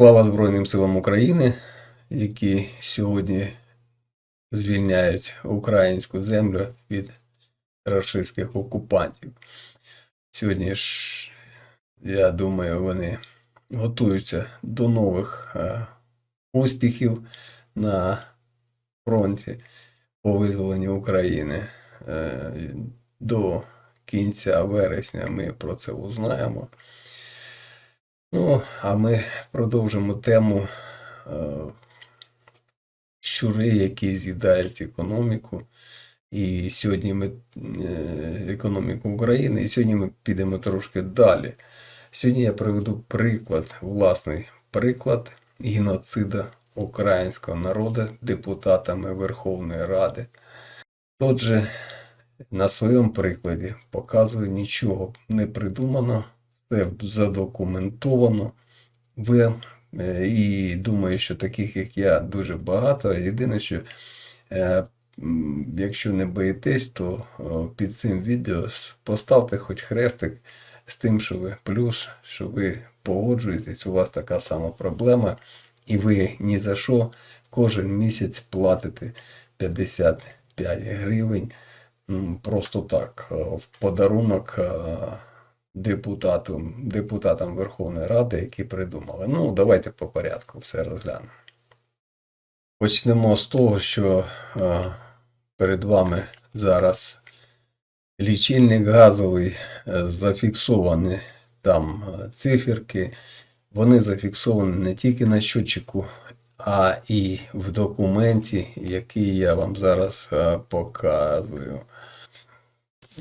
Слава Збройним силам України, які сьогодні звільняють українську землю від рашистських окупантів. Сьогодні ж, я думаю, вони готуються до нових е, успіхів на фронті по визволенню України. Е, до кінця вересня ми про це узнаємо. Ну, а ми продовжимо тему е, щури, які з'їдають економіку. І сьогодні ми е, економіку України, і сьогодні ми підемо трошки далі. Сьогодні я приведу приклад, власний приклад геноцида українського народу депутатами Верховної Ради. Отже, на своєму прикладі показую нічого не придумано, все задокументовано. Ви, е, і думаю, що таких, як я, дуже багато. Єдине, що е, якщо не боїтесь, то під цим відео поставте хоч хрестик з тим, що ви плюс, що ви погоджуєтесь, у вас така сама проблема, і ви ні за що кожен місяць платите 55 гривень. Просто так, е, в подарунок е, депутатам, Верховної Ради, які придумали. Ну, давайте по порядку все розглянемо. Почнемо з того, що е, перед вами зараз лічильник газовий, е, зафіксовані там е, циферки. Вони зафіксовані не тільки на щотчику, а і в документі, який я вам зараз е, показую.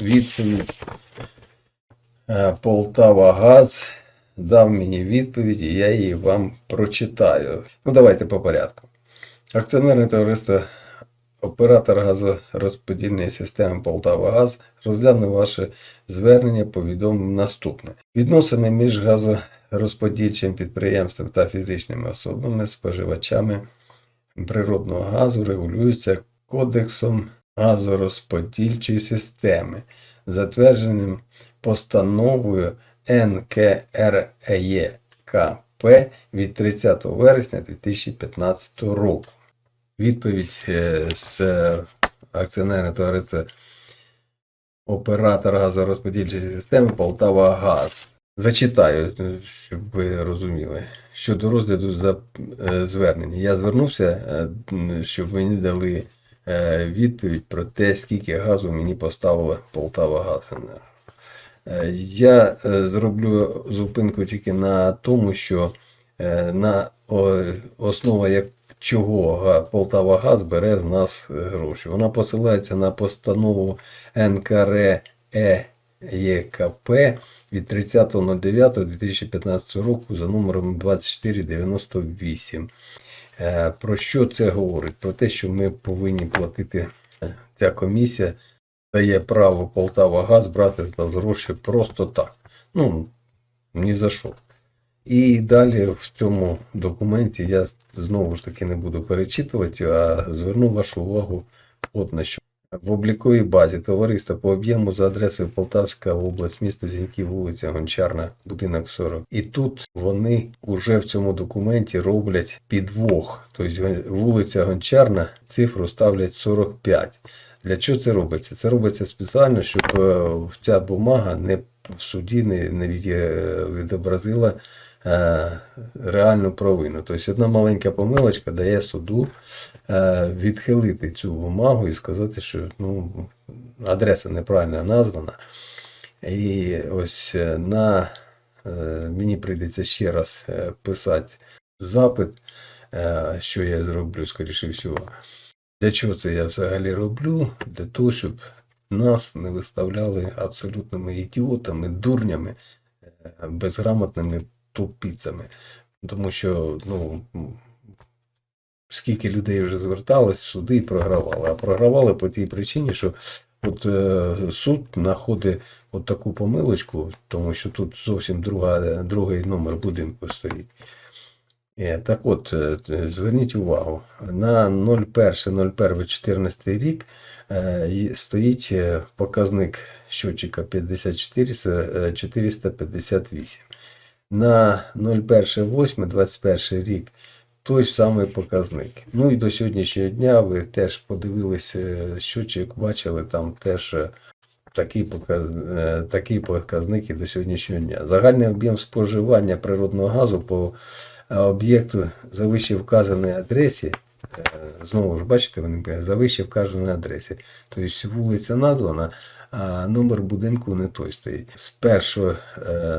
Відповідь Полтава Газ дав мені відповідь, і я її вам прочитаю. Ну, давайте по порядку. Акціонерне товариство Оператор газорозподільної системи Полтава Газ розглянув ваше звернення, повідомив наступне. Відносини між газорозподільчим підприємством та фізичними особами, споживачами природного газу регулюються Кодексом газорозподільчої системи, затвердженим постановою НКРЕКП від 30 вересня 2015 року. Відповідь е, з е, акціонерного товариства оператор газорозподільчої системи Полтава Газ. Зачитаю, е, щоб ви розуміли. Щодо розгляду за звернення. Я звернувся, щоб мені дали відповідь про те, скільки газу мені поставила Полтава Газ. Е, Я е, зроблю зупинку тільки на тому, що е, на основа як чого Полтава Газ бере з нас гроші. Вона посилається на постанову НКРЕКП від 30.09.2015 року за номером 2498. Е, Про що це говорить? Про те, що ми повинні платити ця комісія дає право Полтава Газ брати з нас гроші просто так. Ну, ні за що. І далі в цьому документі я знову ж таки не буду перечитувати, а зверну вашу увагу от на що. В обліковій базі товариства по об'єму за адресою Полтавська область, місто Зіньків, вулиця Гончарна, будинок 40. І тут вони вже в цьому документі роблять підвох. Тобто вулиця Гончарна цифру ставлять 45. Для чого це робиться? Це робиться спеціально, щоб е, ця бумага не в суді не, не е, відобразила е, реальну провину. Тобто одна маленька помилочка дає суду відхилити цю бумагу і сказати, що ну, адреса неправильно названа. І ось на мені прийдеться ще раз писати запит, що я зроблю, скоріше всього. Для чого це я взагалі роблю? Для того, щоб нас не виставляли абсолютними ідіотами, дурнями, е, безграмотними тупицями. Тому що, ну, скільки людей вже зверталось суди і програвали. А програвали по тій причині, що от е, суд знаходить от таку помилочку, тому що тут зовсім друга, другий номер будинку стоїть. Е, Так от, е, зверніть увагу, на 01.01.14 рік е, стоїть показник щотчика 54 е, 458. на 01.08.21 рік той самий показник. Ну і до сьогоднішнього дня ви теж подивилися щочик, бачили там теж е, такі, показ... е, такі до сьогоднішнього дня. Загальний об'єм споживання природного газу по об'єкту за вище вказаній адресі. е, Знову ж бачите, вони за вище вказаній адресі. Тобто вулиця названа, а номер будинку не той стоїть. З е,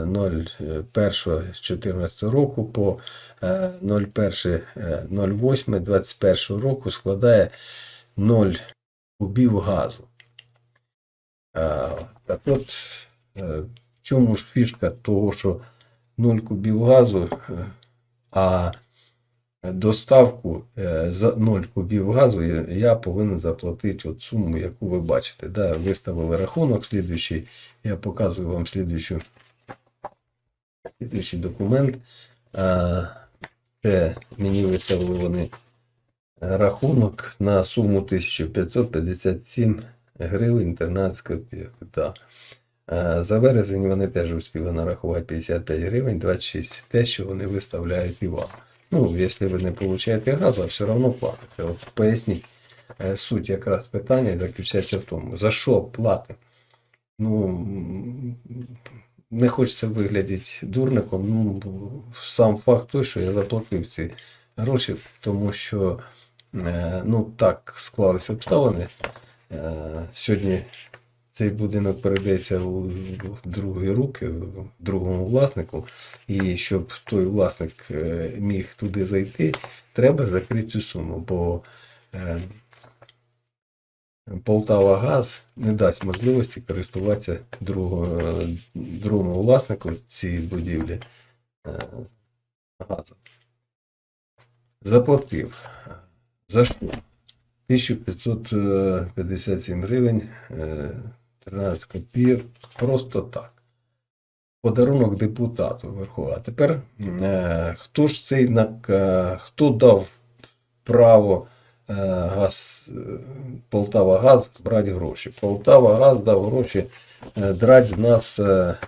1.01.14 року по е, 01.08.21 року складає 0 кубів газу. Так от, е, в чому ж фішка того, що 0 кубів газу, е, а доставку е, за 0 кубів газу я- повинен заплатити от суму, яку ви бачите. Да, виставили рахунок слідуючий. Я показую вам слідуючу, слідуючий документ. Це мені виставили вони рахунок на суму 1557 гривень 13 копійок. Да. Е, За вересень вони теж успіли нарахувати 55 гривень 26. Те, що вони виставляють і вам. Ну, якщо ви не получаєте газу, все одно платите. От поясніть. Е, Суть якраз питання заключається в тому, за що платимо. Ну, не хочеться виглядати дурником. Ну, сам факт той, що я заплатив ці гроші, тому що е, ну, так склалися обставини. Сьогодні цей будинок передається у другі руки, другому власнику. І щоб той власник е, міг туди зайти, треба закрити цю суму, бо е, Полтава Газ не дасть можливості користуватися другому власнику цієї будівлі е, газом. Заплатив. За що? 1557 гривень 13 копійок. Просто так. Подарунок депутату Верховного. А тепер е, хто ж цей е, хто дав право е, газ, Полтава Газ брати гроші? Полтава Газ дав гроші драть з нас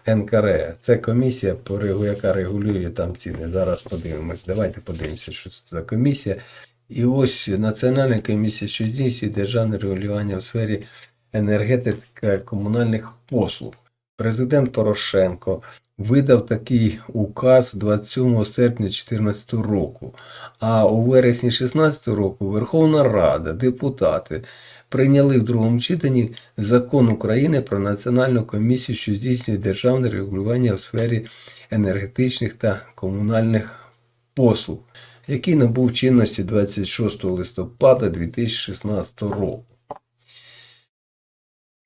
НКРЕ. Це комісія, яка регулює там ціни. Зараз подивимось. Давайте подивимося, що це за комісія. І ось Національна комісія, що здійснює державне регулювання в сфері енергетики комунальних послуг. Президент Порошенко видав такий указ 27 серпня 2014 року. А у вересні 2016 року Верховна Рада, депутати прийняли в другому читанні закон України про Національну комісію, що здійснює державне регулювання в сфері енергетичних та комунальних послуг, який набув чинності 26 листопада 2016 року.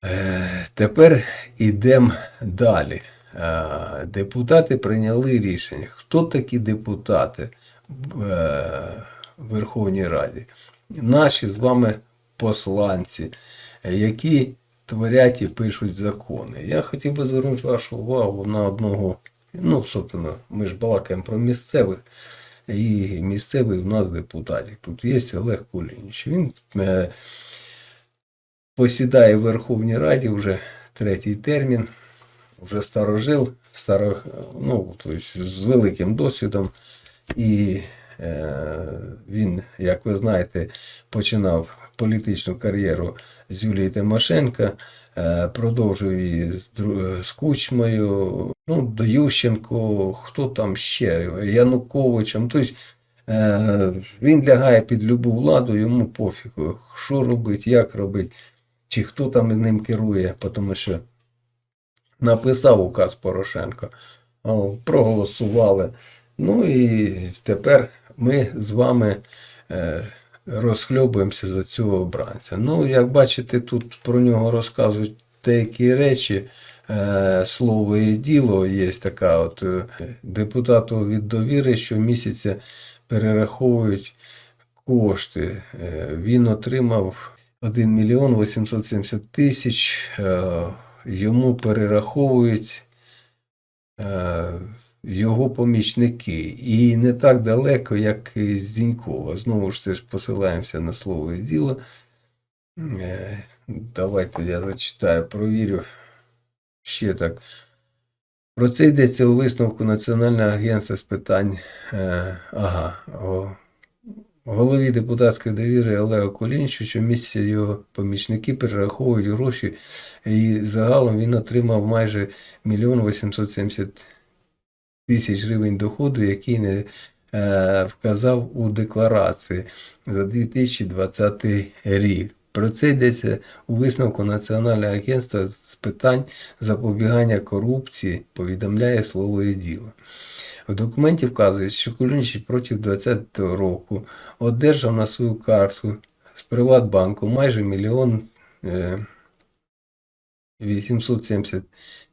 Е, Тепер йдемо далі. Е, Депутати прийняли рішення. Хто такі депутати в е, Верховній Раді? Наші з вами посланці, які творять і пишуть закони. Я хотів би звернути вашу увагу на одного, ну, собственно, ми ж балакаємо про місцевих, і місцевий у нас депутатів. Тут є Олег Кулініч. Він посідає в Верховній Раді вже третій термін, вже старожил, старо, ну, тобто з великим досвідом. І е, він, як ви знаєте, починав політичну кар'єру з Юлією Тимошенко, е, продовжив її з, з Кучмою, ну, до Ющенко, хто там ще, Януковичем. Тобто, е, він лягає під любу владу, йому пофігу, що робить, як робить чи хто там ним керує, тому що написав указ Порошенко, проголосували. Ну і тепер ми з вами е, розхльобуємося за цього обранця. Ну, як бачите, тут про нього розказують деякі речі. Е, слово і діло є така от е, депутату від довіри щомісяця перераховують кошти. Він отримав 1 мільйон 870 тисяч. е, Йому перераховують е, його помічники. І не так далеко, як і з Дзінькова. Знову ж теж посилаємося на слово і діло. Е, Давайте я зачитаю, провірю ще так. Про це йдеться у висновку Національного агентства з питань ага, голові депутатської довіри Олега Колінчу, що місяця його помічники перераховують гроші, і загалом він отримав майже 1 870 тисяч гривень доходу, який не е, вказав у декларації за 2020 рік. Про це йдеться у висновку Національного агентства з питань запобігання корупції, повідомляє слово і діло. В документі вказується, що Кулінчий проти 2020 року одержав на свою карту з Приватбанку майже мільйон е, 870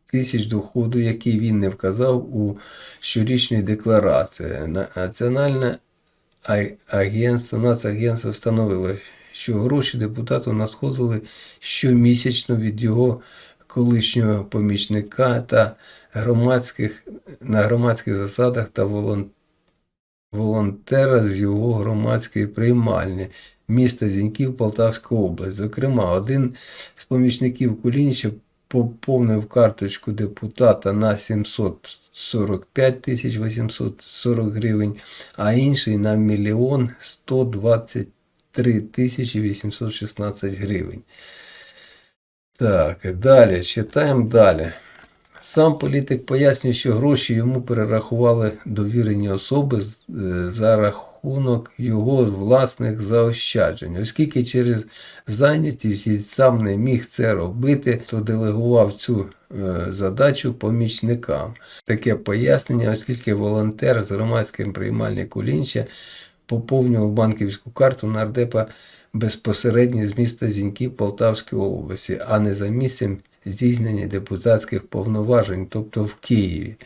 тисяч доходу, який він не вказав у щорічній декларації. Національне агентство, Нацагентство встановило, що гроші депутату надходили щомісячно від його колишнього помічника та громадських, на громадських засадах та волонтера з його громадської приймальні міста Зіньків, Полтавська область. Зокрема, один з помічників Кулініча поповнив карточку депутата на 745 тисяч 840 гривень, а інший на мільйон 123 тисячі 816 гривень. Так, далі, читаємо далі. Сам політик пояснює, що гроші йому перерахували довірені особи е, за рахунок його власних заощаджень. Оскільки через зайнятість сам не міг це робити, то делегував цю е, задачу помічникам. Таке пояснення, оскільки волонтер з громадським приймальні Кулінча поповнював банківську карту нардепа безпосередньо з міста Зіньків Полтавської області, а не за місцем здійснення депутатських повноважень, тобто в Києві.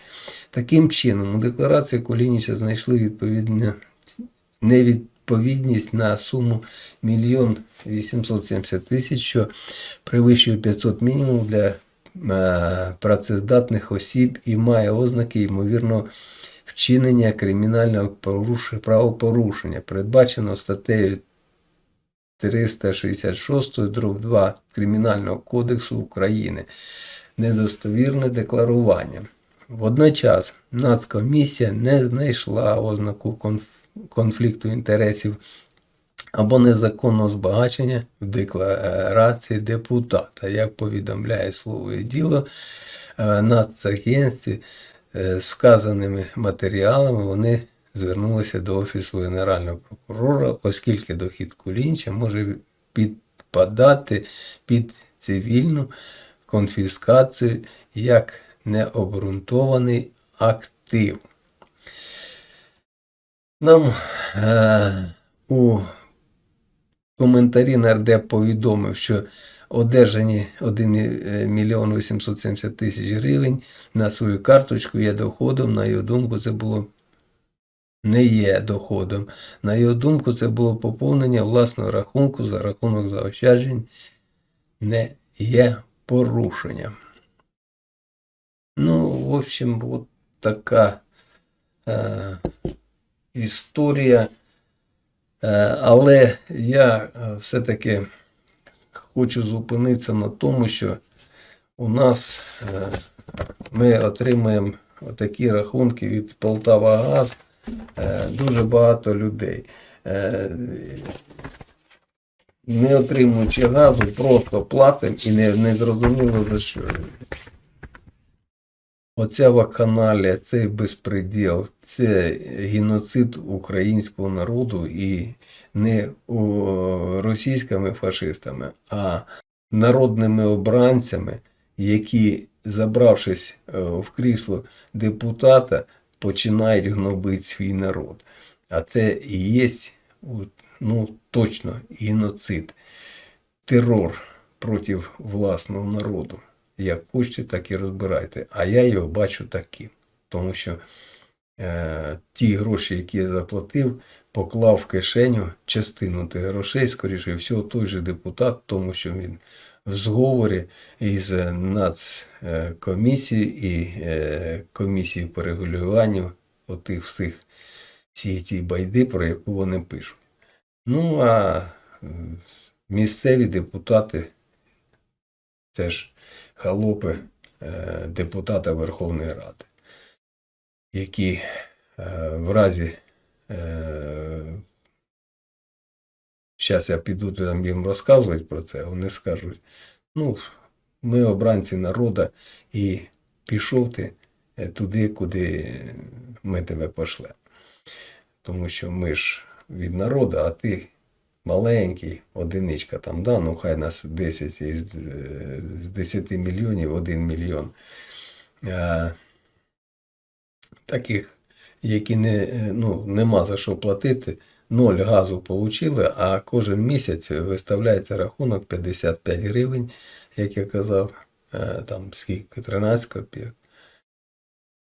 Таким чином, у декларації Кулініча знайшли відповідне невідповідність на суму 1 870 тисяч, що перевищує 500 мінімум для е, працездатних осіб і має ознаки ймовірного вчинення кримінального правопорушення, передбачено статтею 366 дроб 2 Кримінального кодексу України недостовірне декларування. Водночас Нацкомісія не знайшла ознаку конф- конфлікту інтересів або незаконного збагачення в декларації депутата. Як повідомляє слово і діло, е, Нацагентстві е, з вказаними матеріалами вони звернулися до Офісу Генерального прокурора, оскільки дохід Кулінча може підпадати під цивільну конфіскацію як необґрунтований актив. Нам е, у коментарі нардеп повідомив, що одержані 1 мільйон 870 тисяч гривень на свою карточку є доходом. На його думку, це було не є доходом. На його думку, це було поповнення власного рахунку за рахунок заощаджень, не є порушенням. Ну, в общем, от така е, історія. Е, але я е, все-таки хочу зупинитися на тому, що у нас е, ми отримуємо такі рахунки від Полтава Газ. Е, дуже багато людей. Е, не отримуючи газу, просто платимо і не, не зрозуміло за що. Оця вакханалія, цей безпреділ, це геноцид українського народу і не російськими фашистами, а народними обранцями, які, забравшись е, в крісло депутата, починають гнобити свій народ. А це і є ну, точно геноцид, терор проти власного народу. Як хочете, так і розбирайте. А я його бачу таким. Тому що е, ті гроші, які я заплатив, поклав в кишеню частину тих грошей, скоріше всього, той же депутат, тому що він в зговорі із Нацкомісією і е, комісією по регулюванню отих всіх всі ці байди, про яку вони пишуть. Ну, а місцеві депутати, це ж халопи е, депутата Верховної Ради, які е, в разі зараз я піду там їм розказувати про це, вони скажуть, ну, ми обранці народу і пішов ти е, туди, куди ми тебе пошлемо. Тому що ми ж від народу, а ти маленький, одиничка там, да, ну хай нас 10 із е, з 10 мільйонів 1 мільйон. Е, таких, які не, ну, нема за що платити, ноль газу отримали, а кожен місяць виставляється рахунок 55 гривень, як я казав, е, там скільки 13 копійок.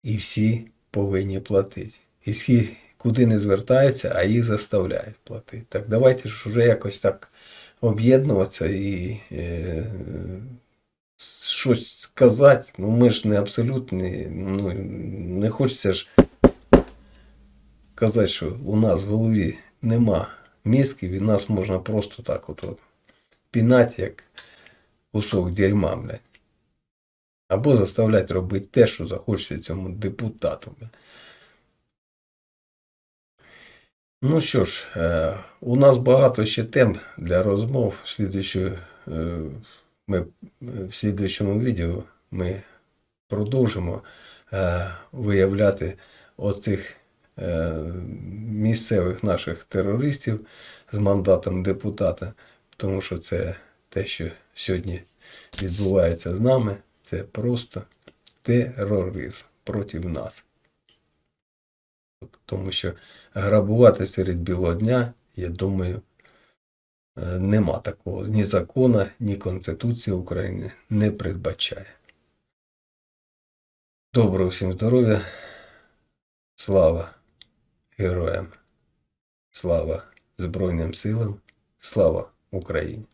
І всі повинні платити. І всі куди не звертаються, а їх заставляють платити. Так давайте ж вже якось так об'єднуватися і е, щось сказати. Ну ми ж не абсолютні, ну не хочеться ж казати, що у нас в голові нема мізків, і нас можна просто так от, пінати, як кусок дерьма, блядь. Або заставляти робити те, що захочеться цьому депутату. Ну що ж, е, у нас багато ще тем для розмов. Слідуючу, е, ми в слідуючому відео ми продовжимо е, виявляти оцих місцевих наших терористів з мандатом депутата, тому що це те, що сьогодні відбувається з нами, це просто тероризм проти нас. Тому що грабувати серед білого дня, я думаю, е, нема такого. Ні закона, ні Конституція України не передбачає. Доброго всім здоров'я. Слава героям. Слава Збройним силам. Слава Україні.